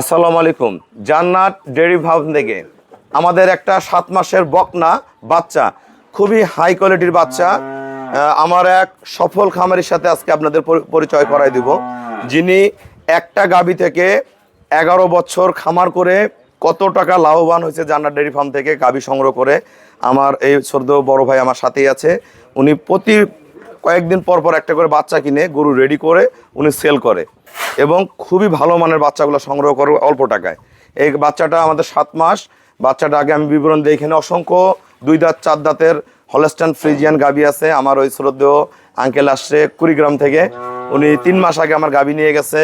আসসালামু আলাইকুম। জান্নাত ডেয়ারি ফার্ম থেকে। আমাদের একটা সাত মাসের বকনা বাচ্চা, খুবই হাই কোয়ালিটির বাচ্চা। আমার এক সফল খামারির সাথে আজকে আপনাদের পরিচয় করাই দিব। যিনি একটা গাবি থেকে এগারো বছর খামার করে কত টাকা লাভবান হয়েছে জান্নাত ডেয়ারি ফার্ম থেকে গাবি সংগ্রহ করে। আমার এই ছোট বড় ভাই আমার সাথেই আছে। উনি প্রতি কয়েকদিন পর পর একটা করে বাচ্চা কিনে গরু রেডি করে উনি সেল করে। এবং খুবই ভালো মানের বাচ্চাগুলো সংগ্রহ করে অল্প টাকায়। এই বাচ্চাটা আমাদের সাত মাস। বাচ্চাটা আগে আমি বিবরণ দিই এখানে অসংখ্য দুই দাঁত, চার দাঁতের হলস্টান ফ্রিজিয়ান গাবি আছে। আমার ওই শ্রদ্ধেয় আঙ্কেল আসছে কুড়িগ্রাম থেকে। উনি তিন মাস আগে আমার গাবি নিয়ে গেছে।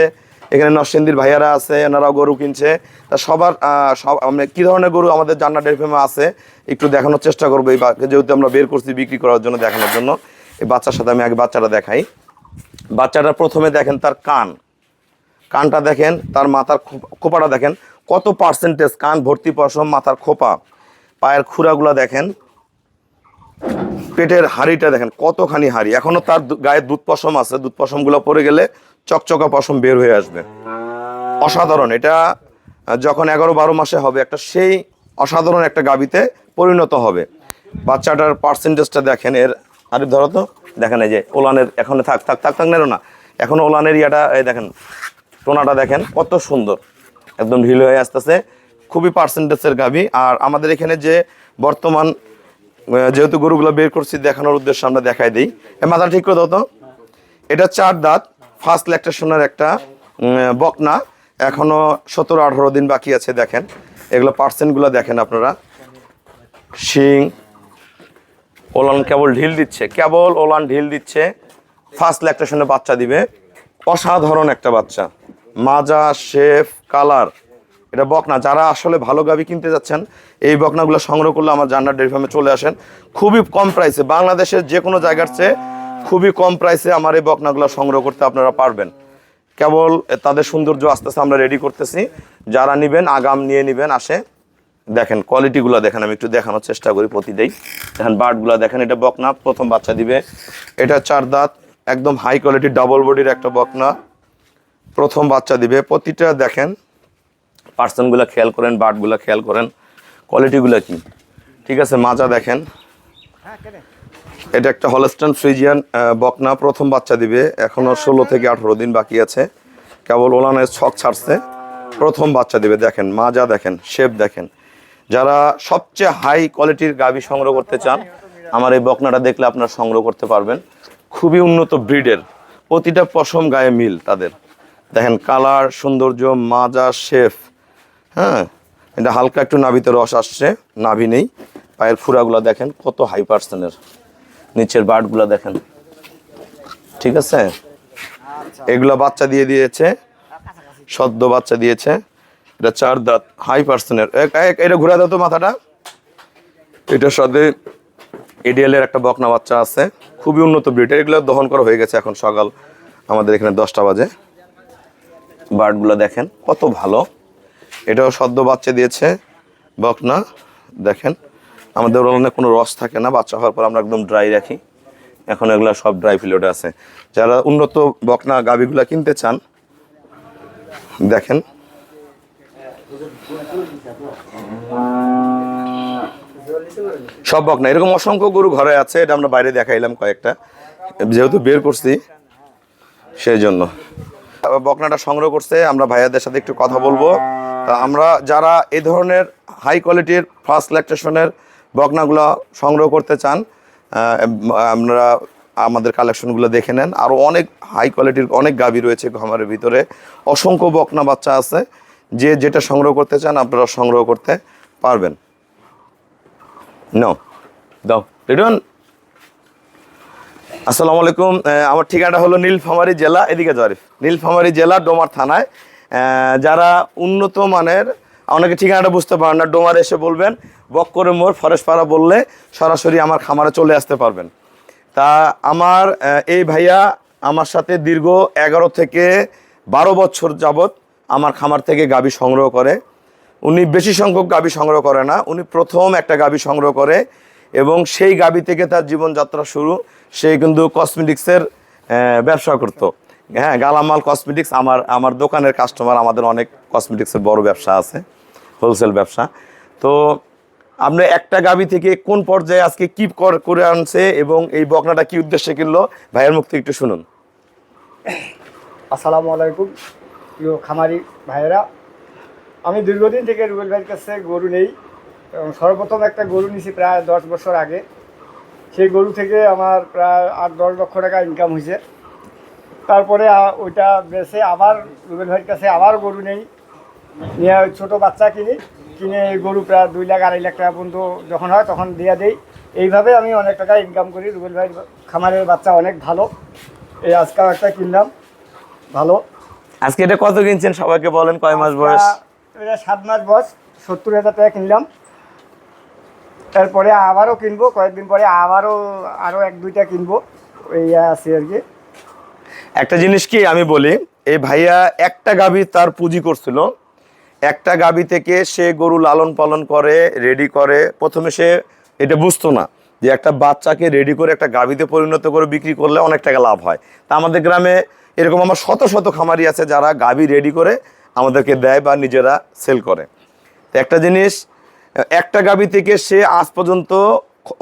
এখানে নরসিংদীর ভাইয়ারা আছে, এনারাও গরু কিনছে। তা সবার সব মানে কী ধরনের গরু আমাদের জান্নার ডেরফেমে আছে, একটু দেখানোর চেষ্টা করব। এই যেহেতু আমরা বের করছি বিক্রি করার জন্য, দেখানোর জন্য, এই বাচ্চার সাথে আমি আগে বাচ্চাটা দেখাই। বাচ্চাটা প্রথমে দেখেন তার কান। কানটা দেখেন, তার মাথার খোপ- খোপাটা দেখেন, কত পার্সেন্টেজ কান ভর্তি পশম মাথার খোপা। পায়ের খুঁড়াগুলো দেখেন, পেটের হাড়িটা দেখেন, কতখানি হাড়ি। এখনও তার গায়ে দুধ পশম আছে, দুধ পশমগুলো পড়ে গেলে চকচকা পশম বের হয়ে আসবে। অসাধারণ, এটা যখন এগারো বারো মাসে হবে, একটা সেই অসাধারণ একটা গাবিতে পরিণত হবে। বাচ্চাটার পার্সেন্টেজটা দেখেন, এর আরে ধরো তো, দেখেন এই যে ওলানের, এখন থাক থাক থাক থাক নেরো না। এখন ওলানের ইয়াটা, এই দেখেন টোনাটা দেখেন কত সুন্দর। একদম ঢিল হয়ে আসতেছে। খুবই পার্সেন্টেজের গাবি আর আমাদের এখানে যে বর্তমান যেহেতু গরুগুলো বের করছি দেখানোর উদ্দেশ্যে আমরা দেখাই দিই। মাথা ঠিক করে দাও তো। এটা চার দাঁত ফার্স্ট ল্যাকটেশনের একটা বকনা। এখনও সতেরো, আঠারো দিন বাকি আছে, দেখেন। এগুলো পার্সেন্টগুলো দেখেন আপনারা। শিং, ওলান কেবল ঢিল দিচ্ছে, কেবল ওলান ঢিল দিচ্ছে। ফার্স্ট ল্যাকটেশনে বাচ্চা দিবে। অসাধারণ একটা বাচ্চা। মাজা, শেফ, কালার। এটা বকনা। যারা আসলে ভালো গাবি কিনতে যাচ্ছেন, এই বকনাগুলো সংগ্রহ করলে আমার জান্নার ডেয়ারি ফার্মে চলে আসেন। খুবই কম প্রাইসে, বাংলাদেশের যে কোনো জায়গার চেয়ে খুবই কম প্রাইসে আমার এই বকনাগুলো সংগ্রহ করতে আপনারা পারবেন। কেবল তাদের সৌন্দর্য আস্তে আস্তে আমরা রেডি করতেছি। যারা নেবেন, আগাম নিয়ে নেবেন, আসে। দেখেন কোয়ালিটিগুলো দেখেন, আমি একটু দেখানোর চেষ্টা করি প্রতিটাই দেখেন, বার্ডগুলো দেখেন, এটা বকনা, প্রথম বাচ্চা দিবে। এটা চার দাঁত, একদম হাই কোয়ালিটির ডাবল বডির একটা বকনা। প্রথম বাচ্চা দিবে। প্রতিটা দেখেন পার্সনগুলো খেয়াল করেন বার্ডগুলো খেয়াল করেন কোয়ালিটিগুলো কি? ঠিক আছে, মাজা দেখেন। এটা একটা হলস্টান ফ্রিজিয়ান বকনা, প্রথম বাচ্চা দিবে। এখনও ষোলো থেকে আঠারো দিন বাকি আছে। কেবল ওলানের ছক ছাড়ছে। প্রথম বাচ্চা দিবে, দেখেন, মাজা দেখেন শেপ দেখেন। যারা সবচেয়ে হাই কোয়ালিটির গাভী সংগ্রহ করতে চান, আমার এই বকনাটা দেখলে আপনারা সংগ্রহ করতে পারবেন। খুবই উন্নত ব্রিডের প্রতিটা পশম গায়ে মিল তাদের। দেখেন কালার সৌন্দর্য মাজা শেফ হ্যাঁ? এটা হালকা একটু নাভিতে রস আসছে নাভি নেই। পায়ের ফুরাগুলো দেখেন কত হাই পার্সেন্টের নিচের বার্ডগুলো দেখেন। ঠিক আছে? এগুলো বাচ্চা দিয়ে দিয়েছে সদ্য বাচ্চা দিয়েছে। এটা চার দাঁত হাই পার্সেন্টের এটা ঘুরে দাও তো মাথাটা। এটার সাথে এডিএল এর একটা বকনা বাচ্চা আছে। খুবই উন্নত ব্রিড। এগুলো দহন করা হয়ে গেছে এখন সকাল আমাদের এখানে দশটা বাজে। বার্ডগুলো দেখেন, কত ভালো। এটাও সদ্য বাচ্চা দিয়েছে বকনা, দেখেন। আমাদের ওলানে কোনো রস থাকে না, বাচ্চা হওয়ার পর আমরা একদম ড্রাই রাখি। এখন এগুলো সব ড্রাই ফিলোডে আছে। যারা উন্নত বকনা গাভিগুলা কিনতে চান, দেখেন। সব বকনা, এরকম অসংখ্য গরু ঘরে আছে, এটা আমরা বাইরে দেখাইলাম কয়েকটা। যেহেতু বের করছি, সেই জন্য। বকনাটা সংগ্রহ করছে, আমরা ভাইয়াদের সাথে একটু কথা বলব। আমরা যারা এই ধরনের হাই কোয়ালিটির ফার্স্ট ল্যাকটেশনের বকনাগুলো সংগ্রহ করতে চান আপনারা আমাদের কালেকশনগুলো দেখে নেন। আরও অনেক হাই কোয়ালিটির অনেক গাভী রয়েছে খামারের ভিতরে। অসংখ্য বকনা বাচ্চা আছে, যে যেটা সংগ্রহ করতে চান, আপনারা সংগ্রহ করতে পারবেন। নো দাও। রিটন আসসালামু আলাইকুম। আমার ঠিকানাটা হলো নীলফামারী জেলা, এদিকে জরিফ। নীলফামারী জেলা, ডোমার থানায়। যারা উন্নত মানের, অনেকে ঠিকানাটা বুঝতে পারেন না, ডোমার এসে বলবেন বক্করে মোড়, ফরেশপাড়া বললে সরাসরি আমার খামারে চলে আসতে পারবেন। তা আমার এই ভাইয়া আমার সাথে দীর্ঘ এগারো থেকে বারো বছর যাবত আমার খামার থেকে গাবি সংগ্রহ করে। উনি বেশি সংখ্যক গাবি সংগ্রহ করে না, উনি প্রথম একটা গাবি সংগ্রহ করে এবং সেই গাবি থেকে তার জীবনযাত্রা শুরু। সে কিন্তু কসমেটিক্সের ব্যবসা করতো। হ্যাঁ গালামাল কসমেটিক্স আমার আমার দোকানের কাস্টমার আমাদের অনেক কসমেটিক্সের বড় ব্যবসা আছে হোলসেল ব্যবসা। তো আপনি একটা গাবি থেকে কোন পর্যায়ে আজকে কি কর- আনছে এবং এই বকনাটা কি উদ্দেশ্যে কিনলো? ভাইয়ের মুখ থেকে একটু শুনুন। আসসালামু আলাইকুম, প্রিয় খামারি ভাইয়েরা। আমি দীর্ঘদিন থেকে রুবেল ভাইয়ের কাছে গরু নেই, এবং সর্বপ্রথম একটা গরু নিয়েছি প্রায় দশ বছর আগে। সেই গরু থেকে আমার প্রায় আট দশ লক্ষ টাকা ইনকাম হয়েছে। তারপরে ওইটা বেছে আবার রুবেল ভাইয়ের কাছে আবার গরু নেই। নিয়ে ওই ছোটো বাচ্চা কিনি কিনে এই গরু প্রায় দুই লাখ আড়াই লাখ টাকা পর্যন্ত যখন হয় তখন দিয়ে দেই। এইভাবে আমি অনেক টাকা ইনকাম করি। রুবেল ভাইয়ের খামারের বাচ্চা অনেক ভালো। এই আজকাল একটা কিনলাম। ভালো। আজকে এটা কত কিনছেন সবাইকে বলেন কয় মাস বয়স? এটা সাত মাস বয়স সত্তর হাজার টাকা কিনলাম। তারপরে আবারও কিনবো, কয়েকদিন পরে আবারও আরও এক, দুইটা কিনবো। এই আছে আর কি। একটা জিনিস কি আমি বলি, এই ভাইয়া একটা গাভী তার পুঁজি করছিল। একটা গাভী থেকে সে গরু লালন পালন করে রেডি করে। প্রথমে সে এটা বুঝতো না যে একটা বাচ্চাকে রেডি করে একটা গাভীতে পরিণত করে বিক্রি করলে অনেক টাকা লাভ হয়। তা আমাদের গ্রামে এরকম আমার শত শত খামারি আছে যারা গাভী রেডি করে আমাদেরকে দেয় বা নিজেরা সেল করে। তো একটা জিনিস একটা গাভী থেকে সে আজ পর্যন্ত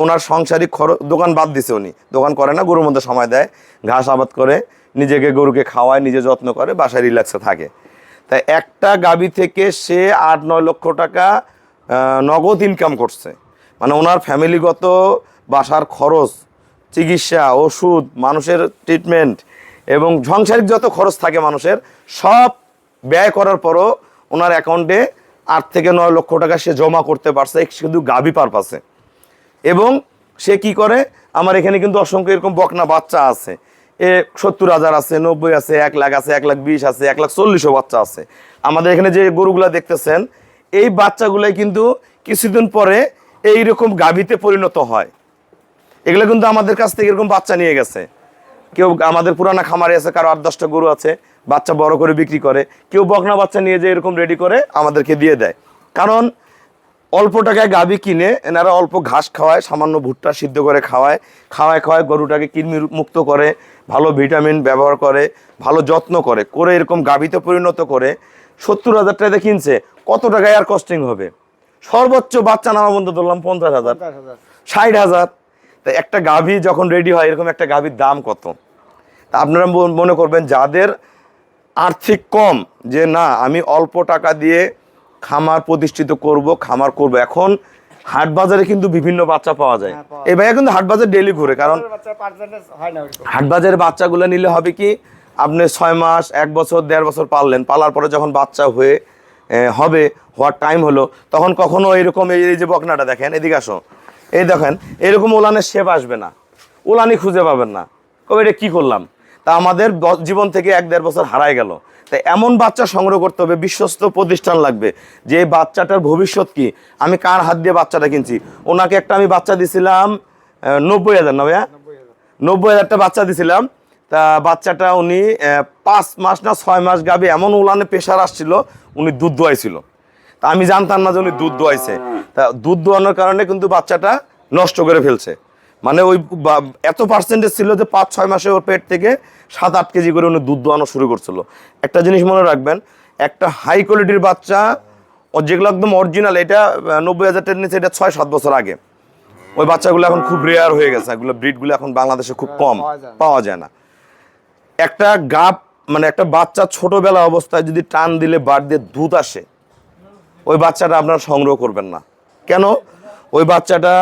ওনার সংসারিক খরচ, দোকান বাদ দিছে উনি। দোকান করে না, গরুর মধ্যে সময় দেয়, ঘাস আবাদ করে, নিজেকে গরুকে খাওয়ায়, নিজে যত্ন করে, বাসায় রিল্যাক্সে থাকে। তাই একটা গাভী থেকে সে আট, নয় লক্ষ টাকা নগদ ইনকাম করছে। মানে ওনার ফ্যামিলিগত বাসার খরচ, চিকিৎসা, ওষুধ, মানুষের ট্রিটমেন্ট এবং সাংসারিক যত খরচ থাকে মানুষের, সব ব্যয় করার পরও ওনার অ্যাকাউন্টে আট থেকে নয় লক্ষ টাকা সে জমা করতে পারছে শুধু গাভী পারপাসে এবং সে কি করে? আমার এখানে কিন্তু অসংখ্য এরকম বকনা বাচ্চা আছে। এ সত্তর হাজার আছে, নব্বই আছে, এক লাখ আছে, এক লাখ বিশ আছে, এক লাখ চল্লিশও বাচ্চা আছে। আমাদের এখানে যে গরুগুলা দেখতেছেন, এই বাচ্চাগুলাই কিন্তু কিছুদিন পরে এইরকম গাভীতে পরিণত হয়। এগুলো কিন্তু আমাদের কাছ থেকে এরকম বাচ্চা নিয়ে গেছে। কেউ আমাদের পুরানা খামারে আছে কারও আট দশটা গরু আছে বাচ্চা বড় করে বিক্রি করে কেউ বকনা বাচ্চা নিয়ে যে এরকম রেডি করে আমাদেরকে দিয়ে দেয়। কারণ অল্প টাকায় গাবি কিনে এনারা অল্প ঘাস খাওয়ায় সামান্য ভুট্টা সিদ্ধ করে খাওয়ায় খাওয়ায় খাওয়ায় গরুটাকে কৃমি মুক্ত করে ভালো ভিটামিন ব্যবহার করে ভালো যত্ন করে করে এরকম গাবিতে পরিণত করে সত্তর হাজার টাকা কিনছে কত টাকায় আর কস্টিং হবে? সর্বোচ্চ বাচ্চা নামা বন্ধু ধরলাম পঞ্চাশ হাজার পঞ্চাশ হাজার। ষাট হাজার। তা একটা গাভী যখন রেডি হয় এরকম একটা গাভীর দাম কত? তা আপনারা মনে করবেন যাদের আর্থিক কম যে না আমি অল্প টাকা দিয়ে খামার প্রতিষ্ঠিত করব খামার করব। এখন হাট বাজারে কিন্তু বিভিন্ন বাচ্চা পাওয়া যায়। হ্যাঁ, এই ভাইয়া কিন্তু হাট বাজার ডেলি ঘুরে কারণ হাট বাজারের বাচ্চাগুলো নিলে হবে কি আপনি ছয় মাস এক বছর দেড় বছর পাললেন পালার পরে যখন বাচ্চা হয়ে হবে হওয়ার টাইম হলো তখন কখনো এরকম এই এই যে বকনাটা দেখেন এদিকে আসো। এই দেখেন এরকম ওলানের শেপ আসবে না। ওলানি খুঁজে পাবেন না। কবে এটা কী করলাম? তা আমাদের জীবন থেকে এক দেড় বছর হারায় গেল। তাই এমন বাচ্চা সংগ্রহ করতে হবে, বিশ্বস্ত প্রতিষ্ঠান লাগবে, যে বাচ্চাটার ভবিষ্যৎ কি? আমি কার হাত দিয়ে বাচ্চাটা কিনছি? ওনাকে একটা আমি বাচ্চা দিছিলাম নব্বই হাজার না ভাইয়া? নব্বই হাজারটা বাচ্চা দিছিলাম। তা বাচ্চাটা উনি পাঁচ মাস না ছয় মাস গাবে এমন উলানে প্রেশার আসছিল, উনি দুধ দোয়াইছিল। তা আমি জানতাম না যে উনি দুধ দোয়াইছে। তা দুধ দোয়ানোর কারণে কিন্তু বাচ্চাটা নষ্ট করে ফেলছে। মানে ওই বা- এত পার্সেন্টেজ ছিল যে পাঁচ ছয় মাসে ওর পেট থেকে সাত আট কেজি করে উনি দুধ দোয়ানো শুরু করছিল। একটা জিনিস মনে রাখবেন একটা হাই কোয়ালিটির বাচ্চা ও যেগুলো একদম অরিজিনাল এটা নব্বই হাজার টাকা নিচ্ছে এটা ছয় সাত বছর আগে। ওই বাচ্চাগুলো এখন খুব রেয়ার হয়ে গেছে এগুলো ব্রিডগুলো এখন বাংলাদেশে খুব কম পাওয়া যায় না। একটা গাপ মানে একটা বাচ্চা ছোটবেলা অবস্থায় যদি টান দিলে বার দিয়ে দুধ আসে ওই বাচ্চাটা আপনারা সংগ্রহ করবেন না। কেন? ওই বাচ্চাটা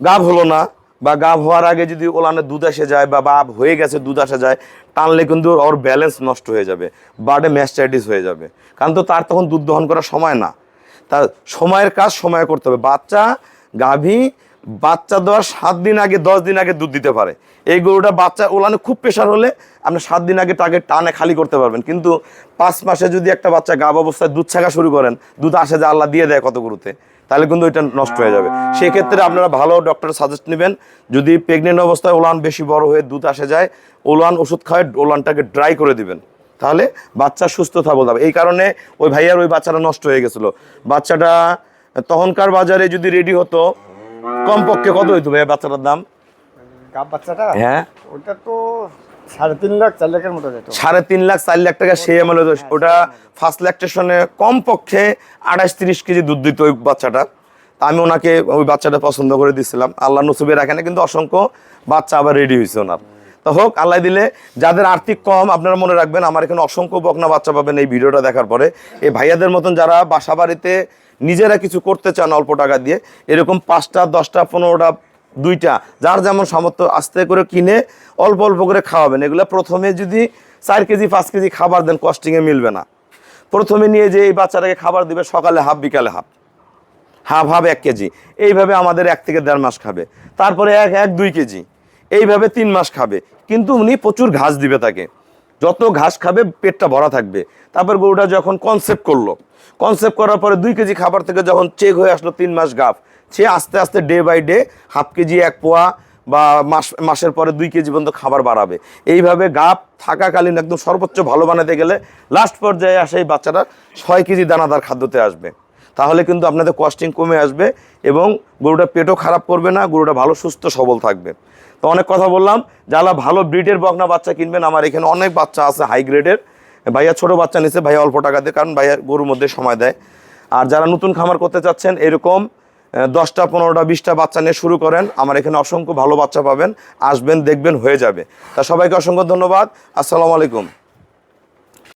গাভ হলো না বা গাভ হওয়ার আগে যদি ওলানে দুধ এসে যায় বা বাপ হয়ে গেছে, দুধ আসা যায়, টানলে কিন্তু ওর ব্যালেন্স নষ্ট হয়ে যাবে বার্ডে ম্যাস্টাইটিস হয়ে যাবে। কারণ তো তার তখন দুধ দহন করার সময় না। তার সময়ের কাজ সময় করতে হবে। বাচ্চা, গাভী, বাচ্চা দেওয়ার সাত দিন আগে, দশ দিন আগে দুধ দিতে পারে। এই গরুটা বাচ্চা ওলানে খুব প্রেশার হলে আপনি সাত দিন আগে তাকে টানে, খালি করতে পারবেন। কিন্তু পাঁচ মাসে যদি একটা বাচ্চা গাভ অবস্থায় দুধ ছাকা শুরু করেন, দুধ আসে যে আল্লাহ দিয়ে দেয় কত গরুতে। তাহলে কিন্তু এটা নষ্ট হয়ে যাবে। সেক্ষেত্রে আপনারা ভালো ডক্টর সাজেস্ট নেবেন। যদি প্রেগনেন্ট অবস্থায় ওলান বেশি বড় হয়ে দুধ আসে যায় ওলান ওষুধ খাওয়ায় ওলানটাকে ড্রাই করে দিবেন। তাহলে বাচ্চা সুস্থ থাকবে যাবে এই কারণে ওই ভাইয়ার ওই বাচ্চাটা নষ্ট হয়ে গেছিল। বাচ্চাটা তখনকার বাজারে যদি রেডি হতো কমপক্ষে কত হইতো ভাইয়া বাচ্চাটার দাম? বাচ্চাটা? হ্যাঁ। ওটা তো সাড়ে তিন লাখ চার লাখের মতো সাড়ে তিন লাখ চার লাখ টাকা সেই আমলে তো ওটা ফার্স্ট ল্যাকটেশনে কমপক্ষে আঠাশ তিরিশ কেজি দুধ দিত ওই বাচ্চাটা। তা আমি ওনাকে ওই বাচ্চাটা পছন্দ করে দিছিলাম। আল্লাহ নসুবে রাখে না কিন্তু অসংখ্য বাচ্চা আবার রেডি হয়েছে ওনার। তো হোক আল্লাহ দিলে যাদের আর্থিক কম আপনারা মনে রাখবেন আমার এখানে অসংখ্য বকনা বাচ্চা পাবেন এই ভিডিওটা দেখার পরে। এই ভাইয়াদের মতন যারা বাসা বাড়িতে নিজেরা কিছু করতে চান অল্প টাকা দিয়ে এরকম পাঁচটা দশটা পনেরোটা দুইটা, যার যেমন সামর্থ্য আস্তে করে কিনে অল্প অল্প করে খাওয়াবেন। এগুলো প্রথমে যদি চার কেজি, পাঁচ কেজি খাবার দেন কস্টিংয়ে মিলবে না। প্রথমে নিয়ে যে এই বাচ্চাটাকে খাবার দিবে সকালে হাফ, বিকালে হাফ। হাফ হাফ, এক কেজি। এইভাবে আমাদের এক থেকে দেড় মাস খাবে। তারপরে এক এক, দুই কেজি। এইভাবে তিন মাস খাবে। কিন্তু উনি প্রচুর ঘাস দিবে তাকে। যত ঘাস খাবে, পেটটা ভরা থাকবে। তারপর গরুটা যখন কনসেপ্ট করল কনসেপ্ট করার পরে দুই কেজি খাবার থেকে যখন চেক হয়ে আসলো, তিন মাস গাফ সে আস্তে আস্তে day by day half KG, এক পোয়া বা মাস, মাসের পরে দুই কেজি পর্যন্ত খাবার বাড়াবে। এইভাবে গাপ থাকাকালীন একদম সর্বোচ্চ ভালো বানাতে গেলে লাস্ট পর্যায়ে আসে এই বাচ্চাটা ছয় কেজি দানাদার খাদ্যতে আসবে। তাহলে কিন্তু আপনাদের কস্টিং কমে আসবে এবং গরুটা পেটও খারাপ করবে না, গরুটা ভালো, সুস্থ, সবল থাকবে। তো অনেক কথা বললাম, যারা ভালো ব্রিডের বকনা বাচ্চা কিনবেন, আমার এখানে অনেক বাচ্চা আছে হাই গ্রেডের ভাইয়া ছোট বাচ্চা নিচ্ছে ভাইয়া অল্প টাকা কারণ ভাইয়া গরুর মধ্যে সময় দেয়। আর যারা নতুন খামার করতে চাচ্ছেন, এরকম দশটা, পনেরোটা, বিশটা বাচ্চা নিয়ে শুরু করেন। আমার এখানে অসংখ্য ভালো বাচ্চা পাবেন। আসবেন, দেখবেন, হয়ে যাবে। তা সবাইকে অসংখ্য ধন্যবাদ। আসসালামু আলাইকুম।